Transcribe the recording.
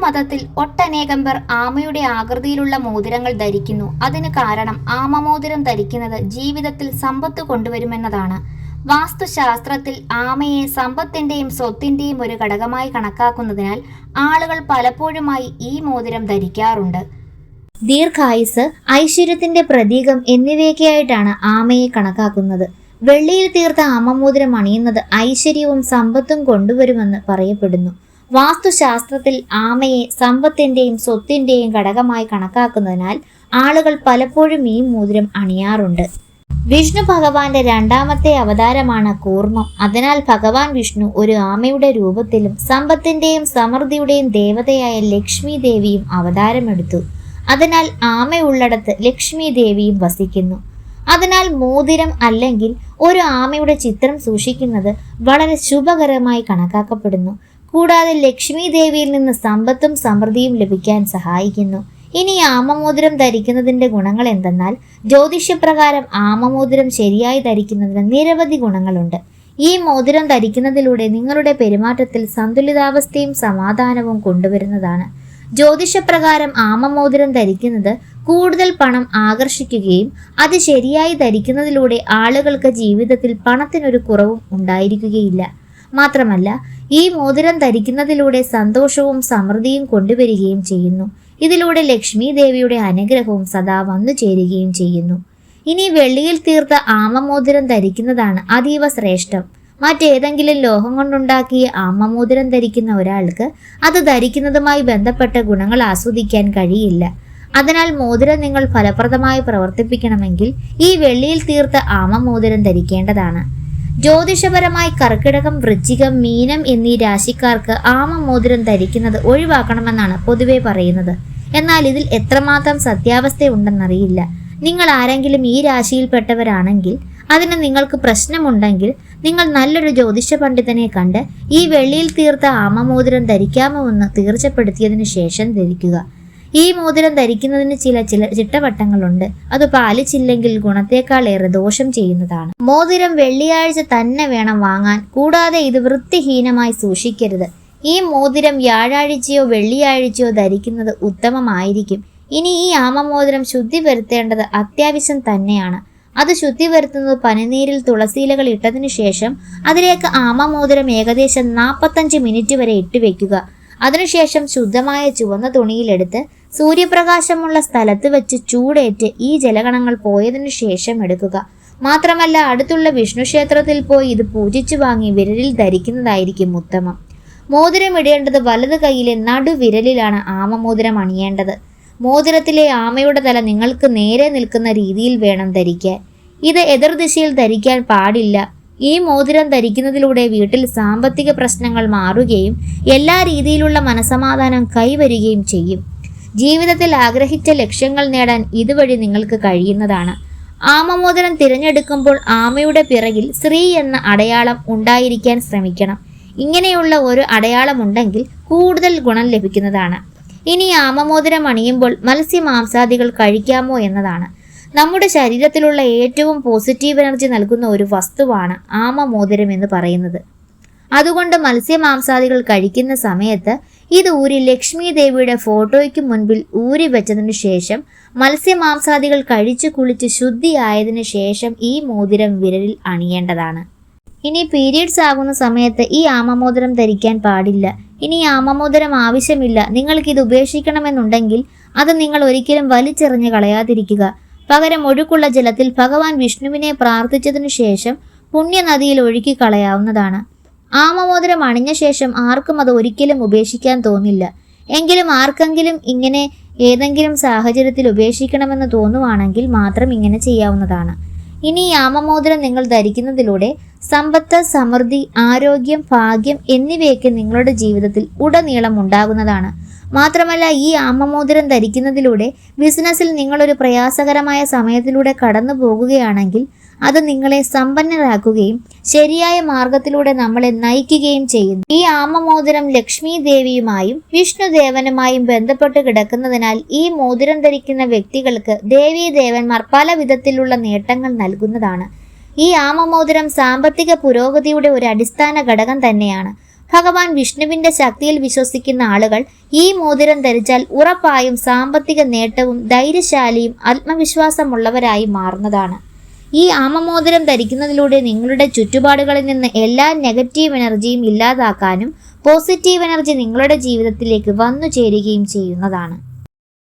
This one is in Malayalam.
ഹിന്ദുമതത്തിൽ ഒട്ടനേകം പേർ ആമയുടെ ആകൃതിയിലുള്ള മോതിരങ്ങൾ ധരിക്കുന്നു. അതിന് കാരണം ആമ മോതിരം ധരിക്കുന്നത് ജീവിതത്തിൽ സമ്പത്ത് കൊണ്ടുവരുമെന്നതാണ്. വാസ്തുശാസ്ത്രത്തിൽ ആമയെ സമ്പത്തിന്റെയും സ്വത്തിന്റെയും ഒരു ഘടകമായി കണക്കാക്കുന്നതിനാൽ ആളുകൾ പലപ്പോഴുമായി ഈ മോതിരം ധരിക്കാറുണ്ട്. ദീർഘായുസ് ഐശ്വര്യത്തിന്റെ പ്രതീകം എന്നിവയൊക്കെയായിട്ടാണ് ആമയെ കണക്കാക്കുന്നത്. വെള്ളിയിൽ തീർത്ത ആമമോതിരം അണിയുന്നത് ഐശ്വര്യവും സമ്പത്തും കൊണ്ടുവരുമെന്ന് പറയപ്പെടുന്നു. വാസ്തുശാസ്ത്രത്തിൽ ആമയെ സമ്പത്തിന്റെയും സ്വത്തിന്റെയും ഘടകമായി കണക്കാക്കുന്നതിനാൽ ആളുകൾ പലപ്പോഴും ഈ മോതിരം അണിയാറുണ്ട്. വിഷ്ണു ഭഗവാന്റെ രണ്ടാമത്തെ അവതാരമാണ് കൂർമ്മം. അതിനാൽ ഭഗവാൻ വിഷ്ണു ഒരു ആമയുടെ രൂപത്തിലും സമ്പത്തിന്റെയും സമൃദ്ധിയുടെയും ദേവതയായ ലക്ഷ്മി ദേവിയും അവതാരമെടുത്തു. അതിനാൽ ആമയുള്ളിടത്ത് ലക്ഷ്മി ദേവിയും വസിക്കുന്നു. അതിനാൽ മോതിരം അല്ലെങ്കിൽ ഒരു ആമയുടെ ചിത്രം സൂക്ഷിക്കുന്നത് വളരെ ശുഭകരമായി കണക്കാക്കപ്പെടുന്നു. കൂടാതെ ലക്ഷ്മി ദേവിയിൽ നിന്ന് സമ്പത്തും സമൃദ്ധിയും ലഭിക്കാൻ സഹായിക്കുന്നു. ഇനി ആമമോതിരം ധരിക്കുന്നതിന്റെ ഗുണങ്ങൾ എന്തെന്നാൽ ജ്യോതിഷപ്രകാരം ആമമോതിരം ശരിയായി ധരിക്കുന്നതിന് നിരവധി ഗുണങ്ങളുണ്ട്. ഈ മോതിരം ധരിക്കുന്നതിലൂടെ നിങ്ങളുടെ പെരുമാറ്റത്തിൽ സന്തുലിതാവസ്ഥയും സമാധാനവും കൊണ്ടുവരുന്നതാണ്. ജ്യോതിഷപ്രകാരം ആമമോതിരം ധരിക്കുന്നത് കൂടുതൽ പണം ആകർഷിക്കുകയും അത് ശരിയായി ധരിക്കുന്നതിലൂടെ ആളുകൾക്ക് ജീവിതത്തിൽ പണത്തിനൊരു കുറവും ഉണ്ടായിരിക്കുകയില്ല. മാത്രമല്ല ഈ മോതിരം ധരിക്കുന്നതിലൂടെ സന്തോഷവും സമൃദ്ധിയും കൊണ്ടുവരികയും ചെയ്യുന്നു. ഇതിലൂടെ ലക്ഷ്മി ദേവിയുടെ അനുഗ്രഹവും സദാ വന്നു ചേരുകയും ചെയ്യുന്നു. ഇനി വെള്ളിയിൽ തീർത്ത ആമമോതിരം ധരിക്കുന്നതാണ് അതീവ ശ്രേഷ്ഠം. മറ്റേതെങ്കിലും ലോഹം കൊണ്ടുണ്ടാക്കിയ ആമമോതിരം ധരിക്കുന്ന ഒരാൾക്ക് അത് ധരിക്കുന്നതുമായി ബന്ധപ്പെട്ട ഗുണങ്ങൾ ആസ്വദിക്കാൻ കഴിയില്ല. അതിനാൽ മോതിരം നിങ്ങൾ ഫലപ്രദമായി പ്രവർത്തിപ്പിക്കണമെങ്കിൽ ഈ വെള്ളിയിൽ തീർത്ത ആമമോതിരം ധരിക്കേണ്ടതാണ്. ജ്യോതിഷപരമായി കർക്കിടകം വൃശ്ചികം മീനം എന്നീ രാശിക്കാർക്ക് ആമമോതിരം ധരിക്കുന്നത് ഒഴിവാക്കണമെന്നാണ് പൊതുവെ പറയുന്നത്. എന്നാൽ ഇതിൽ എത്രമാത്രം സത്യാവസ്ഥയുണ്ടെന്നറിയില്ല. നിങ്ങൾ ആരെങ്കിലും ഈ രാശിയിൽപ്പെട്ടവരാണെങ്കിൽ അതിന് നിങ്ങൾക്ക് പ്രശ്നമുണ്ടെങ്കിൽ നിങ്ങൾ നല്ലൊരു ജ്യോതിഷ പണ്ഡിതനെ കണ്ട് ഈ വെള്ളിയിൽ തീർത്ത ആമമോതിരം ധരിക്കാമോ എന്ന് തീർച്ചപ്പെടുത്തിയതിനു ശേഷം ധരിക്കുക. ഈ മോതിരം ധരിക്കുന്നതിന് ചില ചില ചിട്ടവട്ടങ്ങളുണ്ട്. അത് പാലിച്ചില്ലെങ്കിൽ ഗുണത്തേക്കാൾ ഏറെ ദോഷം ചെയ്യുന്നതാണ്. മോതിരം വെള്ളിയാഴ്ച തന്നെ വേണം വാങ്ങാൻ. കൂടാതെ ഇത് വൃത്തിഹീനമായി സൂക്ഷിക്കരുത്. ഈ മോതിരം വ്യാഴാഴ്ചയോ വെള്ളിയാഴ്ചയോ ധരിക്കുന്നത് ഉത്തമമായിരിക്കും. ഇനി ഈ ആമമോതിരം ശുദ്ധി വരുത്തേണ്ടത് അത്യാവശ്യം തന്നെയാണ്. അത് ശുദ്ധി വരുത്തുന്നത് പനിനീരിൽ തുളസിയിലകൾ ഇട്ടതിനു ശേഷം അതിലേക്ക് ആമമോതിരം ഏകദേശം നാൽപ്പത്തഞ്ച് മിനിറ്റ് വരെ ഇട്ടുവെക്കുക. അതിനുശേഷം ശുദ്ധമായ ചുവന്ന തുണിയിലെടുത്ത് സൂര്യപ്രകാശമുള്ള സ്ഥലത്ത് വെച്ച് ചൂടേറ്റ് ഈ ജലഗണങ്ങൾ പോയതിനു ശേഷം എടുക്കുക. മാത്രമല്ല അടുത്തുള്ള വിഷ്ണു ക്ഷേത്രത്തിൽ പോയി ഇത് പൂജിച്ചു വാങ്ങി വിരലിൽ ധരിക്കുന്നതായിരിക്കും ഉത്തമം. മോതിരം ഇടേണ്ടത് വലത് കൈയിലെ നടുവിരലിലാണ് ആമമോതിരം അണിയേണ്ടത്. മോതിരത്തിലെ ആമയുടെ തല നിങ്ങൾക്ക് നേരെ നിൽക്കുന്ന രീതിയിൽ വേണം ധരിക്കാൻ. ഇത് എതിർദിശയിൽ ധരിക്കാൻ പാടില്ല. ഈ മോതിരം ധരിക്കുന്നതിലൂടെ വീട്ടിൽ സാമ്പത്തിക പ്രശ്നങ്ങൾ മാറുകയും എല്ലാ രീതിയിലുള്ള മനസമാധാനം കൈവരികയും ചെയ്യും. ജീവിതത്തിൽ ആഗ്രഹിച്ച ലക്ഷ്യങ്ങൾ നേടാൻ ഇതുവഴി നിങ്ങൾക്ക് കഴിയുന്നതാണ്. ആമമോദനം തിരഞ്ഞെടുക്കുമ്പോൾ ആമയുടെ പിറകിൽ സ്ത്രീ എന്ന അടയാളം ഉണ്ടായിരിക്കാൻ ശ്രമിക്കണം. ഇങ്ങനെയുള്ള ഒരു അടയാളമുണ്ടെങ്കിൽ കൂടുതൽ ഗുണം ലഭിക്കുന്നതാണ്. ഇനി ആമമോതിരം അണിയുമ്പോൾ മത്സ്യമാംസാദികൾ കഴിക്കാമോ എന്നതാണ്. നമ്മുടെ ശരീരത്തിലുള്ള ഏറ്റവും പോസിറ്റീവ് എനർജി നൽകുന്ന ഒരു വസ്തുവാണ് ആമമോതിരം എന്ന് പറയുന്നത്. അതുകൊണ്ട് മത്സ്യമാംസാദികൾ കഴിക്കുന്ന സമയത്ത് ഇത് ഊരി ലക്ഷ്മി ദേവിയുടെ ഫോട്ടോയ്ക്ക് മുൻപിൽ ഊരി വെച്ചതിനു ശേഷം മത്സ്യമാംസാദികൾ കഴിച്ചു കുളിച്ച് ശുദ്ധിയായതിനു ശേഷം ഈ മോതിരം വിരലിൽ അണിയേണ്ടതാണ്. ഇനി പീരീഡ്സ് ആകുന്ന സമയത്ത് ഈ ആമമോതിരം ധരിക്കാൻ പാടില്ല. ഇനി ആമമോതിരം ആവശ്യമില്ല. നിങ്ങൾക്കിത് ഉപേക്ഷിക്കണമെന്നുണ്ടെങ്കിൽ അത് നിങ്ങൾ ഒരിക്കലും വലിച്ചെറിഞ്ഞ് കളയാതിരിക്കുക. പകരം ഒഴുക്കുള്ള ജലത്തിൽ ഭഗവാൻ വിഷ്ണുവിനെ പ്രാർത്ഥിച്ചതിനു ശേഷം പുണ്യനദിയിൽ ഒഴുക്കി കളയാവുന്നതാണ്. ആമമോതിരം അണിഞ്ഞ ശേഷം ആർക്കും അത് ഒരിക്കലും ഉപേക്ഷിക്കാൻ തോന്നില്ല. എങ്കിലും ആർക്കെങ്കിലും ഇങ്ങനെ ഏതെങ്കിലും സാഹചര്യത്തിൽ ഉപേക്ഷിക്കണമെന്ന് തോന്നുവാണെങ്കിൽ മാത്രം ഇങ്ങനെ ചെയ്യാവുന്നതാണ്. ഇനി ഈ ആമമോതിരം നിങ്ങൾ ധരിക്കുന്നതിലൂടെ സമ്പത്ത് സമൃദ്ധി ആരോഗ്യം ഭാഗ്യം എന്നിവയൊക്കെ നിങ്ങളുടെ ജീവിതത്തിൽ ഉടനീളം ഉണ്ടാകുന്നതാണ്. മാത്രമല്ല ഈ ആമമോതിരം ധരിക്കുന്നതിലൂടെ ബിസിനസ്സിൽ നിങ്ങളൊരു പ്രയാസകരമായ സമയത്തിലൂടെ കടന്നു പോകുകയാണെങ്കിൽ അത് നിങ്ങളെ സമ്പന്നരാക്കുകയും ശരിയായ മാർഗത്തിലൂടെ നമ്മളെ നയിക്കുകയും ചെയ്യുന്നു. ഈ ആമമോതിരം ലക്ഷ്മി ദേവിയുമായും വിഷ്ണുദേവനുമായും ബന്ധപ്പെട്ട് കിടക്കുന്നതിനാൽ ഈ മോതിരം ധരിക്കുന്ന വ്യക്തികൾക്ക് ദേവീ ദേവന്മാർ പല വിധത്തിലുള്ള നേട്ടങ്ങൾ നൽകുന്നതാണ്. ഈ ആമമോതിരം സാമ്പത്തിക പുരോഗതിയുടെ ഒരു അടിസ്ഥാന ഘടകം തന്നെയാണ്. ഭഗവാൻ വിഷ്ണുവിന്റെ ശക്തിയിൽ വിശ്വസിക്കുന്ന ആളുകൾ ഈ മോതിരം ധരിച്ചാൽ ഉറപ്പായും സാമ്പത്തിക നേട്ടവും ധൈര്യശാലിയും ആത്മവിശ്വാസമുള്ളവരായി മാറുന്നതാണ്. ഈ ആമമോതിരം ധരിക്കുന്നതിലൂടെ നിങ്ങളുടെ ചുറ്റുപാടുകളിൽ നിന്ന് എല്ലാ നെഗറ്റീവ് എനർജിയും ഇല്ലാതാക്കാനും പോസിറ്റീവ് എനർജി നിങ്ങളുടെ ജീവിതത്തിലേക്ക് വന്നു ചേരുകയും ചെയ്യുന്നതാണ്.